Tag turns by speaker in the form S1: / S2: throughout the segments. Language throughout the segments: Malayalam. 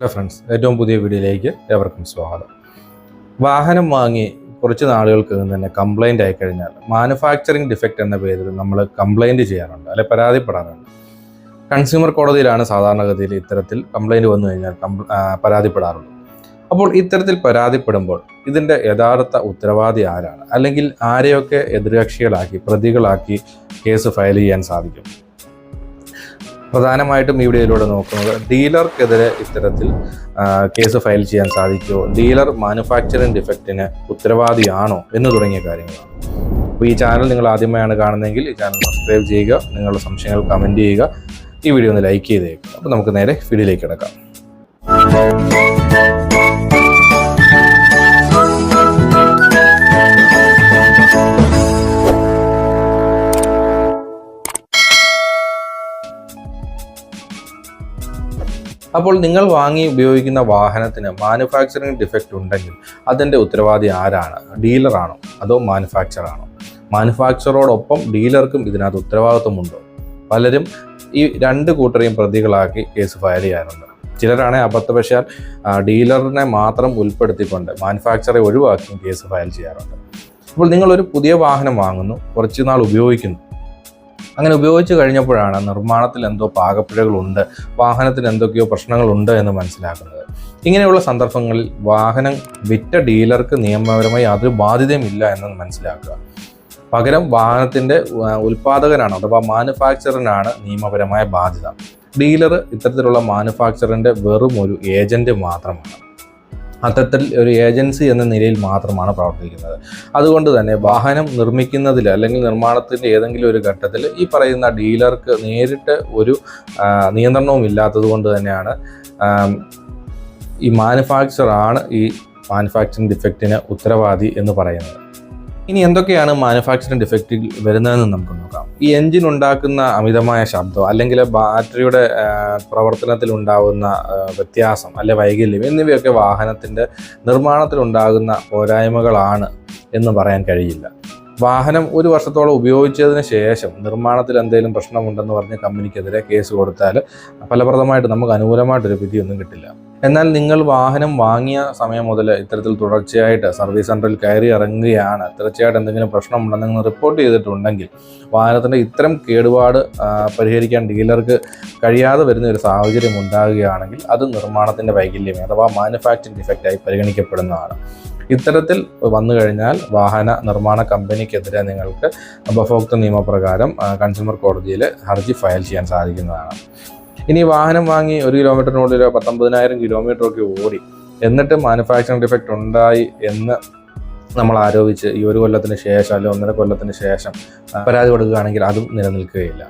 S1: ഹലോ ഫ്രണ്ട്സ് ഏറ്റവും പുതിയ വീഡിയോയിലേക്ക് ഏവർക്കും സ്വാഗതം. വാഹനം വാങ്ങി കുറച്ച് നാളുകൾക്ക് തന്നെ കംപ്ലൈന്റ് ആയി കഴിഞ്ഞാൽ മാനുഫാക്ചറിങ് ഡിഫക്റ്റ് എന്ന പേരിൽ നമ്മൾ കംപ്ലൈന്റ് ചെയ്യാറുണ്ട് അല്ലെ പരാതിപ്പെടാറുണ്ട്. കൺസ്യൂമർ കോടതിയിലാണ് സാധാരണഗതിയിൽ ഇത്തരത്തിൽ കംപ്ലൈന്റ് വന്നു കഴിഞ്ഞാൽ പരാതിപ്പെടാറുള്ളത്. അപ്പോൾ ഇത്തരത്തിൽ പരാതിപ്പെടുമ്പോൾ ഇതിന്റെ യഥാർത്ഥ ഉത്തരവാദി ആരാണ്? അല്ലെങ്കിൽ ആരെയൊക്കെ എതിർകക്ഷികളാക്കി പ്രതികളാക്കി കേസ് ഫയൽ ചെയ്യാൻ സാധിക്കും? പ്രധാനമായിട്ടും ഈ വീഡിയോയിലൂടെ നോക്കുന്നത് ഡീലർക്കെതിരെ ഇത്തരത്തിൽ കേസ് ഫയൽ ചെയ്യാൻ സാധിക്കുമോ ഡീലർ മാനുഫാക്ചറിങ് ഡിഫക്റ്റിന് ഉത്തരവാദിയാണോ എന്ന് തുടങ്ങിയ കാര്യങ്ങളാണ് അപ്പോൾ ഈ ചാനൽ നിങ്ങൾ ആദ്യമായാണ് കാണുന്നതെങ്കിൽ ഈ ചാനൽ സബ്സ്ക്രൈബ് ചെയ്യുക നിങ്ങളുടെ സംശയങ്ങൾ കമന്റ് ചെയ്യുക ഈ വീഡിയോ ഒന്ന് ലൈക്ക് ചെയ്തേക്കുക. അപ്പോൾ നമുക്ക് നേരെ വീഡിയോയിലേക്ക് കിടക്കാം. അപ്പോൾ നിങ്ങൾ വാങ്ങി ഉപയോഗിക്കുന്ന വാഹനത്തിന് മാനുഫാക്ചറിങ് ഡിഫക്റ്റ് ഉണ്ടെങ്കിൽ അതിന്റെ ഉത്തരവാദി ആരാണ്? ഡീലറാണോ അതോ മാനുഫാക്ചറാണോ മാനുഫാക്ചറോടൊപ്പം ഡീലർക്കും ഇതിനകത്ത് ഉത്തരവാദിത്വമുണ്ടോ? പലരും ഈ രണ്ട് കൂട്ടരെയും പ്രതികളാക്കി കേസ് ഫയൽ ചെയ്യാറുണ്ട്. ചിലരാണെ അബദ്ധവശാൽ ഡീലറിനെ മാത്രം ഉൾപ്പെടുത്തിക്കൊണ്ട് മാനുഫാക്ചറെ ഒഴിവാക്കിയും കേസ് ഫയൽ ചെയ്യാറുണ്ട്. അപ്പോൾ നിങ്ങളൊരു പുതിയ വാഹനം വാങ്ങുന്നു കുറച്ച് നാൾ ഉപയോഗിക്കുന്നു. അങ്ങനെ ഉപയോഗിച്ച് കഴിഞ്ഞപ്പോഴാണ് നിർമ്മാണത്തിൽ എന്തോ പാകപ്പിഴകളുണ്ട് വാഹനത്തിന് എന്തൊക്കെയോ പ്രശ്നങ്ങളുണ്ട് എന്ന് മനസ്സിലാക്കുന്നത്. ഇങ്ങനെയുള്ള സന്ദർഭങ്ങളിൽ വാഹനം വിറ്റ ഡീലർക്ക് നിയമപരമായി യാതൊരു ബാധ്യതയുമില്ല എന്ന് മനസ്സിലാക്കുക. പകരം വാഹനത്തിന്റെ ഉൽപാദകനാണ് അഥവാ മാനുഫാക്ചറിനാണ് നിയമപരമായ ബാധ്യത. ഡീലർ ഇത്തരത്തിലുള്ള മാനുഫാക്ചറിന്റെ വെറും ഒരു ഏജന്റ് മാത്രമാണ്. അത്തരത്തിൽ ഒരു ഏജൻസി എന്ന നിലയിൽ മാത്രമാണ് പ്രവർത്തിക്കുന്നത്. അതുകൊണ്ട് തന്നെ വാഹനം നിർമ്മിക്കുന്നതിൽ അല്ലെങ്കിൽ നിർമ്മാണത്തിന്റെ ഏതെങ്കിലും ഒരു ഘട്ടത്തിൽ ഈ പറയുന്ന ഡീലർക്ക് നേരിട്ട് ഒരു നിയന്ത്രണവും ഇല്ലാത്തത് കൊണ്ട് തന്നെയാണ് ഈ മാനുഫാക്ചറാണ് ഈ മാനുഫാക്ചറിങ് ഡിഫക്റ്റിന് ഉത്തരവാദി എന്ന് പറയുന്നത്. ഇനി എന്തൊക്കെയാണ് മാനുഫാക്ചറിംഗ് ഡിഫക്റ്റിൽ വരുന്നതെന്ന് നമുക്ക് നോക്കാം. ഈ എഞ്ചിൻ ഉണ്ടാക്കുന്ന അമിതമായ ശബ്ദം അല്ലെങ്കിൽ ബാറ്ററിയുടെ പ്രവർത്തനത്തിൽ ഉണ്ടാകുന്ന വ്യത്യാസം അല്ലെ വൈകല്യം എന്നിവയൊക്കെ വാഹനത്തിന്റെ നിർമ്മാണത്തിലുണ്ടാകുന്ന പോരായ്മകളാണ് എന്ന് പറയാൻ കഴിയില്ല. വാഹനം ഒരു വർഷത്തോളം ഉപയോഗിച്ചതിന് ശേഷം നിർമ്മാണത്തിൽ എന്തെങ്കിലും പ്രശ്നമുണ്ടെന്ന് പറഞ്ഞ് കമ്പനിക്കെതിരെ കേസ് കൊടുത്താൽ ഫലപ്രദമായിട്ട് നമുക്ക് അനുകൂലമായിട്ടൊരു വിധിയൊന്നും കിട്ടില്ല. എന്നാൽ നിങ്ങൾ വാഹനം വാങ്ങിയ സമയം മുതൽ ഇത്തരത്തിൽ തുടർച്ചയായിട്ട് സർവീസ് സെന്ററിൽ കയറി ഇറങ്ങുകയാണ്. തീർച്ചയായിട്ടും എന്തെങ്കിലും പ്രശ്നമുണ്ടെന്ന് നിങ്ങൾ റിപ്പോർട്ട് ചെയ്തിട്ടുണ്ടെങ്കിൽ വാഹനത്തിന്റെ ഇത്തരം കേടുപാട് പരിഹരിക്കാൻ ഡീലർക്ക് കഴിയാതെ വരുന്ന ഒരു സാഹചര്യം ഉണ്ടാകുകയാണെങ്കിൽ അത് നിർമ്മാണത്തിന്റെ വൈകല്യം അഥവാ മാനുഫാക്ചറിംഗ് ഡിഫക്റ്റായി പരിഗണിക്കപ്പെടുന്നതാണ്. ഇത്തരത്തിൽ വന്നു കഴിഞ്ഞാൽ വാഹന നിർമ്മാണ കമ്പനിക്കെതിരെ നിങ്ങൾക്ക് ഉപഭോക്തൃ നിയമപ്രകാരം കൺസ്യൂമർ കോടതിയിൽ ഹർജി ഫയൽ ചെയ്യാൻ സാധിക്കുന്നതാണ്. ഇനി വാഹനം വാങ്ങി ഒരു കിലോമീറ്ററിനുള്ളിലോ പത്തൊമ്പതിനായിരം കിലോമീറ്റർ ഒക്കെ ഓടി എന്നിട്ട് മാനുഫാക്ചറിംഗ് ഡിഫക്റ്റ് ഉണ്ടായി എന്ന് നമ്മൾ ആരോപിച്ച് ഈ ഒരു കൊല്ലത്തിന് ശേഷം അല്ലെങ്കിൽ ഒന്നര കൊല്ലത്തിന് ശേഷം പരാതി കൊടുക്കുകയാണെങ്കിൽ അതും നിലനിൽക്കുകയില്ല.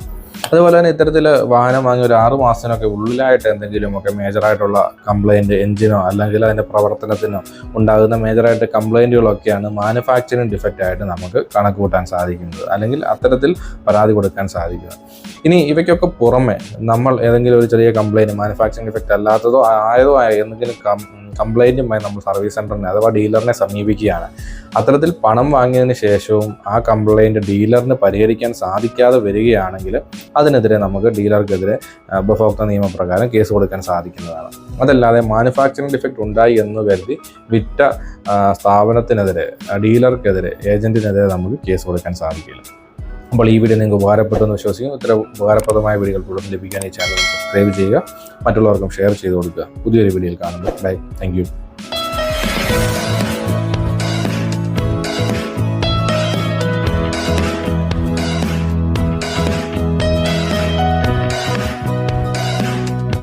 S1: അതുപോലെ തന്നെ ഇത്തരത്തിൽ വാഹനം വാങ്ങിയ ഒരു ആറ് മാസത്തിനൊക്കെ ഉള്ളിലായിട്ട് എന്തെങ്കിലുമൊക്കെ മേജറായിട്ടുള്ള കംപ്ലൈന്റ് എഞ്ചിനോ അല്ലെങ്കിൽ അതിന്റെ പ്രവർത്തനത്തിനോ ഉണ്ടാകുന്ന മേജറായിട്ട് കംപ്ലൈന്റുകളൊക്കെയാണ് മാനുഫാക്ചറിങ് ഡിഫക്റ്റ് ആയിട്ട് നമുക്ക് കണക്ക് കൂട്ടാൻ സാധിക്കുന്നത്. അല്ലെങ്കിൽ അത്തരത്തിൽ പരാതി കൊടുക്കാൻ സാധിക്കുന്നത്. ഇനി ഇവയ്ക്കൊക്കെ പുറമെ നമ്മൾ ഏതെങ്കിലും ഒരു ചെറിയ കംപ്ലൈന്റ് മാനുഫാക്ചറിങ് ഡിഫക്റ്റ് അല്ലാത്തതോ ആയതോ ആയ എന്തെങ്കിലും കംപ്ലൈന്റുമായി നമ്മൾ സർവീസ് സെന്ററിനെ അഥവാ ഡീലറിനെ സമീപിക്കുകയാണ്. അത്തരത്തിൽ പണം വാങ്ങിയതിന് ശേഷവും ആ കംപ്ലൈന്റ് ഡീലറിന് പരിഹരിക്കാൻ സാധിക്കാതെ വരികയാണെങ്കിൽ അതിനെതിരെ നമുക്ക് ഡീലർക്കെതിരെ ഉപഭോക്തൃ നിയമപ്രകാരം കേസ് കൊടുക്കാൻ സാധിക്കുന്നതാണ്. അതല്ലാതെ മാനുഫാക്ചറിംഗ് ഡിഫക്റ്റ് ഉണ്ടായി എന്ന് കരുതി വിറ്റ സ്ഥാപനത്തിനെതിരെ ഡീലർക്കെതിരെ ഏജന്റിനെതിരെ നമുക്ക് കേസ് കൊടുക്കാൻ സാധിക്കില്ല. അപ്പോൾ ഈ വീഡിയോ നിങ്ങൾക്ക് ഉപകാരപ്പെട്ടെന്ന് വിശ്വസിക്കുന്നു. ഇത്ര ഉപകാരപ്രദമായ വീഡിയോകൾ തുടർന്ന് ലഭിക്കാൻ ഈ ചാനൽ സബ്സ്ക്രൈബ് ചെയ്യുക. മറ്റുള്ളവർക്കും ഷെയർ ചെയ്ത് കൊടുക്കുക പുതിയൊരു വീഡിയോയിൽ കാണുന്നു ബൈ താങ്ക്